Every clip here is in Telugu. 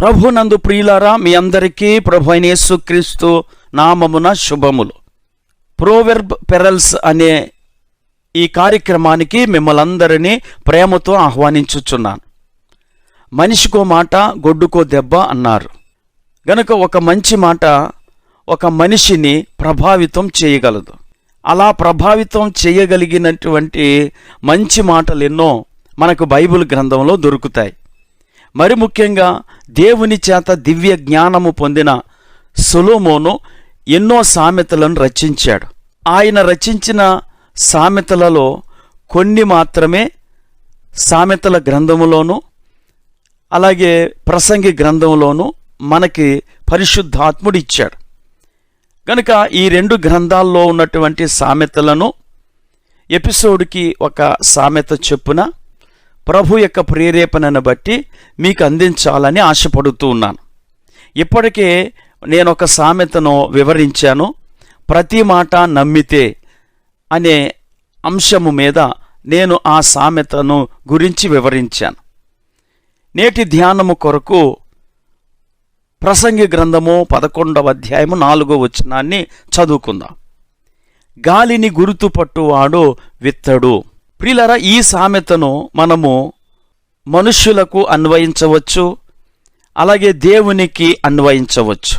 ప్రభునందు ప్రియులారా మీ అందరికీ ప్రభు అయిన యేసుక్రీస్తు నామమున శుభములు. ప్రోవెర్బ్ పెరల్స్ అనే ఈ కార్యక్రమానికి మిమ్మల్ని అందరినీ ప్రేమతో ఆహ్వానించుచున్నాను. మనిషికో మాట గొడ్డుకో దెబ్బ అన్నారు. గనుక ఒక మంచి మాట ఒక మనిషిని ప్రభావితం చేయగలదు. అలా ప్రభావితం చేయగలిగినటువంటి మంచి మాటలు ఎన్నో మనకు బైబిల్ గ్రంథంలో దొరుకుతాయి. మరి ముఖ్యంగా దేవుని చేత దివ్య జ్ఞానము పొందిన సొలోమోను ఎన్నో సామెతలను రచించాడు. ఆయన రచించిన సామెతలలో కొన్ని మాత్రమే సామెతల గ్రంథములోను అలాగే ప్రసంగి గ్రంథంలోను మనకి పరిశుద్ధాత్ముడు ఇచ్చాడు కనుక ఈ రెండు గ్రంథాల్లో ఉన్నటువంటి సామెతలను ఎపిసోడ్కి ఒక సామెత చెప్పున ప్రభు యొక్క ప్రేరేపణను బట్టి మీకు అందించాలని ఆశపడుతూ ఉన్నాను. ఇప్పటికే నేను ఒక సామెతను వివరించాను. ప్రతి మాట నమ్మితే అనే అంశము మీద నేను ఆ సామెతను గురించి వివరించాను. నేటి ధ్యానము కొరకు ప్రసంగి గ్రంథము పదకొండవ అధ్యాయము నాలుగో వచనాన్ని చదువుకుందాం. గాలిని గుర్తుపట్టువాడు విత్తడు. ప్రియులరా ఈ సామెతను మనము మనుష్యులకు అన్వయించవచ్చు అలాగే దేవునికి అన్వయించవచ్చు.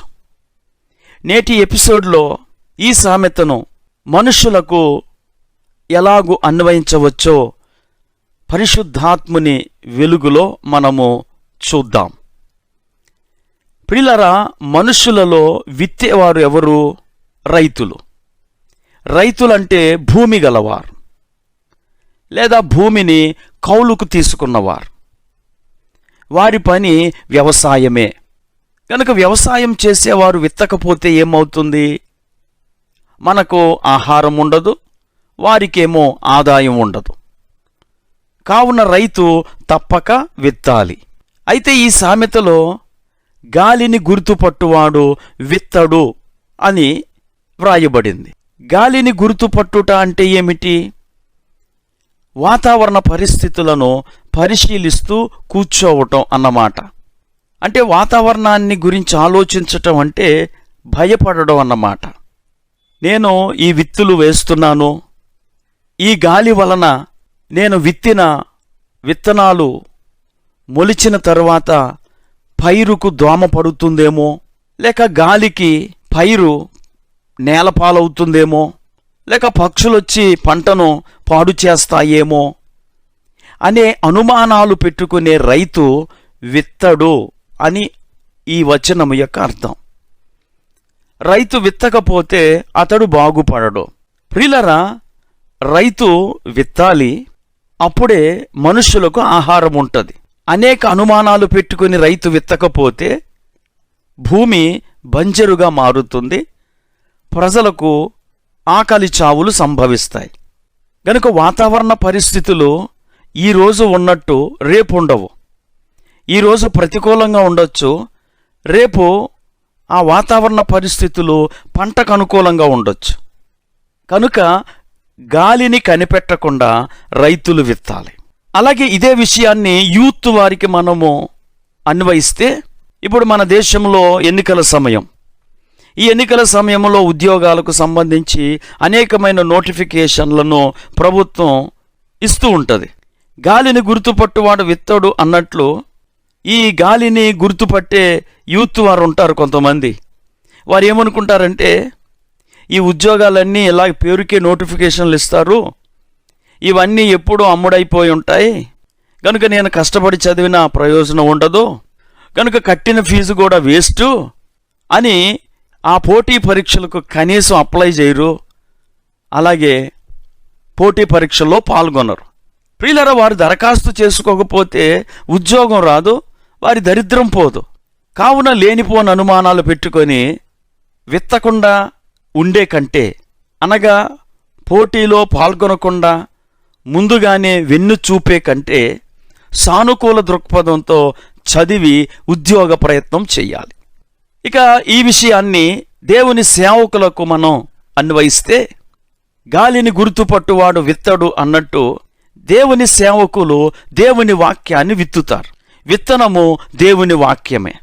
నేటి ఎపిసోడ్లో ఈ సామెతను మనుషులకు ఎలాగు అన్వయించవచ్చో పరిశుద్ధాత్ముని వెలుగులో మనము చూద్దాం. పిల్లరా మనుషులలో విత్తేవారు ఎవరు? రైతులు. రైతులంటే భూమి గలవారు. లేదా భూమిని కౌలుకు తీసుకున్నవారు. వారి పని వ్యవసాయమే. కనుక వ్యవసాయం చేసేవారు విత్తకపోతే ఏమవుతుంది? మనకు ఆహారం ఉండదు వారికేమో ఆదాయం ఉండదు. కావున రైతు తప్పక విత్తాలి. అయితే ఈ సామెతలో గాలిని గుర్తుపట్టువాడు విత్తడు అని వ్రాయబడింది. గాలిని గుర్తుపట్టుట అంటే ఏమిటి? వాతావరణ పరిస్థితులను పరిశీలిస్తూ కూర్చోవటం అన్నమాట. అంటే వాతావరణాన్ని గురించి ఆలోచించటం అంటే భయపడడం అన్నమాట. నేను ఈ విత్తులు వేస్తున్నాను. ఈ గాలి వలన నేను విత్తిన విత్తనాలు మొలిచిన తరువాత పైరుకు దోమ పడుతుందేమో లేక గాలికి పైరు నేలపాలవుతుందేమో లేక పక్షులొచ్చి పంటను పాడు చేస్తాయేమో అనే అనుమానాలు పెట్టుకునే రైతు విత్తడు అని ఈ వచనము యొక్క అర్థం. రైతు విత్తకపోతే అతడు బాగుపడడు. ప్రిలరా రైతు విత్తాలి అప్పుడే మనుషులకు ఆహారం ఉంటుంది. అనేక అనుమానాలు పెట్టుకుని రైతు విత్తకపోతే భూమి బంజరుగా మారుతుంది. ప్రజలకు ఆకలి చావులు సంభవిస్తాయి. గనుక వాతావరణ పరిస్థితులు ఈరోజు ఉన్నట్టు రేపు ఉండవు. ఈరోజు ప్రతికూలంగా ఉండొచ్చు. రేపు ఆ వాతావరణ పరిస్థితులు పంటకు అనుకూలంగా ఉండొచ్చు. కనుక గాలిని కనిపెట్టకుండా రైతులు విత్తాలి. అలాగే ఇదే విషయాన్ని యూత్ వారికి మనము అన్వయిస్తే ఇప్పుడు మన దేశంలో ఎన్నికల సమయం. ఈ ఎన్నికల సమయంలో ఉద్యోగాలకు సంబంధించి అనేకమైన నోటిఫికేషన్లను ప్రభుత్వం ఇస్తూ ఉంటుంది. గాలిని గుర్తుపట్టువాడు విత్తడు అన్నట్లు ఈ గాలిని గుర్తుపట్టే యూత్ వారు ఉంటారు కొంతమంది. వారు ఏమనుకుంటారంటే ఈ ఉద్యోగాలన్నీ ఇలా పేరుకే నోటిఫికేషన్లు ఇస్తారు? ఇవన్నీ ఎప్పుడూ అమ్ముడైపోయి ఉంటాయి. కనుక నేను కష్టపడి చదివిన ప్రయోజనం ఉండదు. కనుక కట్టిన ఫీజు కూడా వేస్ట్ అని ఆ పోటీ పరీక్షలకు కనీసం అప్లై చేయరు. అలాగే పోటీ పరీక్షల్లో పాల్గొనరు. ప్రియులర వారు దరఖాస్తు చేసుకోకపోతే ఉద్యోగం రాదు వారి దరిద్రం పోదు. కావున లేనిపోని అనుమానాలు పెట్టుకొని విత్తకుండా ఉండే కంటే అనగా పోటీలో పాల్గొనకుండా ముందుగానే వెన్ను చూపే కంటే సానుకూల దృక్పథంతో చదివి ఉద్యోగ ప్రయత్నం చేయాలి. ఇక ఈ విషయాన్ని దేవుని సేవకులకు మనం అన్వయిస్తే గాలిని గుర్తుపట్టువాడు విత్తడు అన్నట్టు దేవుని సేవకులు దేవుని వాక్యాన్ని విత్తుతారు. విత్తనము దేవుని వాక్యమే.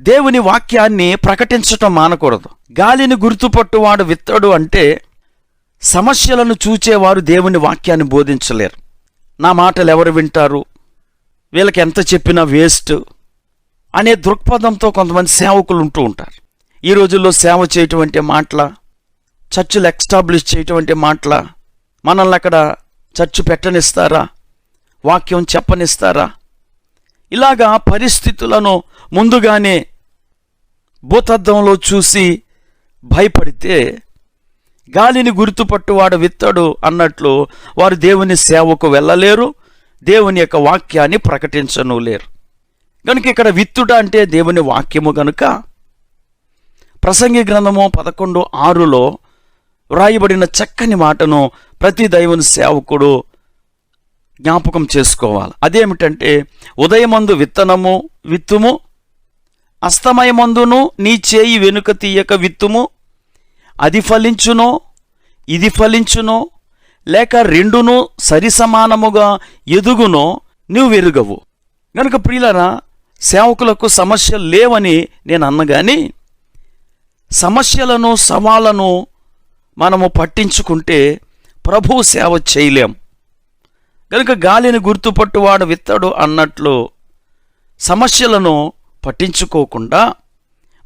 దేవుని వాక్యాన్ని ప్రకటించటం మానకూడదు. గాలిని గుర్తుపట్టువాడు విత్తడు అంటే సమస్యలను చూచేవారు దేవుని వాక్యాన్ని బోధించలేరు. నా మాటలు ఎవరు వింటారు? వీళ్ళకి ఎంత చెప్పినా వేస్ట్. అనే దృక్పథంతో కొంతమంది సేవకులు ఉంటూ ఉంటారు. ఈ రోజుల్లో సేవ చేయటం అంటే మాటల చర్చిలు ఎక్స్టాబ్లిష్ చేయటం అంటే మాటల మనల్ని అక్కడ చర్చ్ పెట్టనిస్తారా? వాక్యం చెప్పనిస్తారా? ఇలాగా పరిస్థితులను ముందుగానే భూతద్దంలో చూసి భయపడితే గాలిని గుర్తుపట్టువాడు విత్తడు అన్నట్లు వారు దేవుని సేవకు వెళ్ళలేరు దేవుని యొక్క వాక్యాన్ని ప్రకటించను లేరు. కనుక ఇక్కడ విత్తుట అంటే దేవుని వాక్యము గనుక ప్రసంగి గ్రంథము పదకొండు ఆరులో వ్రాయబడిన చక్కని మాటను ప్రతి దైవని సేవకుడు జ్ఞాపకం చేసుకోవాలి. అదేమిటంటే ఉదయమందు విత్తనము విత్తుము అస్తమయమందును నీ చేయి వెనుక తీయక విత్తుము అది ఫలించునో ఇది ఫలించునో లేక రెండును సరిసమానముగా ఎదుగునో నువ్వు ఎరుగవు గనుక ప్రియులరా సేవకులకు సమస్యలు లేవని నేను అన్నగాని సమస్యలను సవాళ్ళను మనము పట్టించుకుంటే ప్రభు సేవ చేయలేం. కనుక గాలిని గుర్తుపట్టువాడు విత్తడు అన్నట్లు సమస్యలను పట్టించుకోకుండా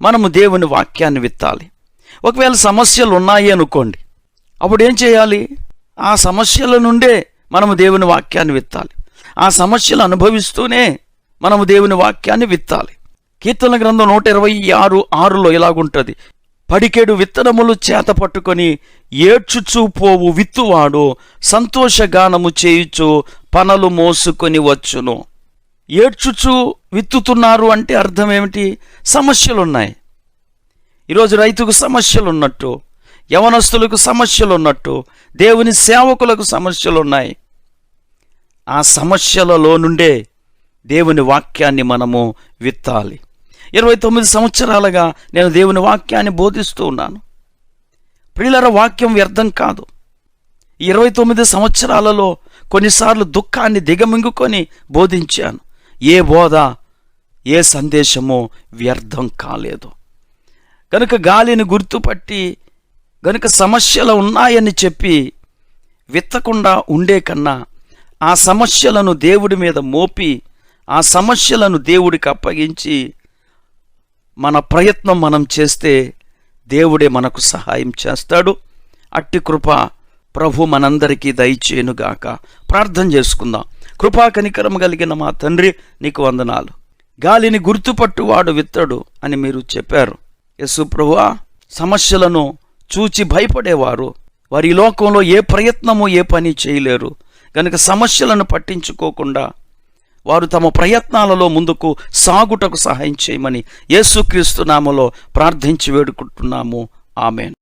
మనము దేవుని వాక్యాన్ని విత్తాలి. ఒకవేళ సమస్యలు ఉన్నాయి అనుకోండి అప్పుడు ఏం చేయాలి? ఆ సమస్యల నుండే మనము దేవుని వాక్యాన్ని విత్తాలి. ఆ సమస్యలు అనుభవిస్తూనే మనము దేవుని వాక్యాన్ని విత్తాలి. కీర్తన గ్రంథం నూట ఇరవై ఆరు ఆరులో ఇలాగుంటుంది పడికెడు విత్తనములు చేత పట్టుకొని ఏడ్చుచూ పోవు విత్తువాడు సంతోషగానము చేయుచు పనలు మోసుకొని వచ్చును. ఏడ్చుచూ విత్తుతున్నారు అంటే అర్థం ఏమిటి సమస్యలు ఉన్నాయి ఈరోజు రైతుకు సమస్యలున్నట్టు యవనస్తులకు సమస్యలున్నట్టు దేవుని సేవకులకు సమస్యలు ఉన్నాయి ఆ సమస్యలలో నుండే దేవుని వాక్యాన్ని మనము విత్తాలి. ఇరవై తొమ్మిది సంవత్సరాలుగా నేను దేవుని వాక్యాన్ని బోధిస్తూ ఉన్నాను. ప్రియులర వాక్యం వ్యర్థం కాదు. ఇరవై తొమ్మిది సంవత్సరాలలో కొన్నిసార్లు దుఃఖాన్ని దిగమింగుకొని బోధించాను. ఏ బోధ ఏ సందేశమో వ్యర్థం కాలేదు. కనుక గాలిని గుర్తుపట్టి గనుక సమస్యలు ఉన్నాయని చెప్పి విత్తకుండా ఉండే కన్నా ఆ సమస్యలను దేవుడి మీద మోపి ఆ సమస్యలను దేవుడికి అప్పగించి మన ప్రయత్నం మనం చేస్తే దేవుడే మనకు సహాయం చేస్తాడు. అట్టి కృప ప్రభు మనందరికీ దయచేయునుగాక. ప్రార్థన చేసుకుందాం. కృపా కనికరం కలిగిన మా తండ్రి నీకు వందనాలు. గాలిని గుర్తుపట్టువాడు విత్తడు అని మీరు చెప్పారు. యశు ప్రభువా సమస్యలను చూచి భయపడేవారు. వారి లోకంలో ఏ ప్రయత్నము ఏ పని చేయలేరు. కనుక సమస్యలను పట్టించుకోకుండా వారు తమ ప్రయత్నాలలో ముందుకు సాగుటకు సహాయం చేయమని యేసుక్రీస్తు నామలో ప్రార్థించి వేడుకుంటున్నాము. ఆమెను.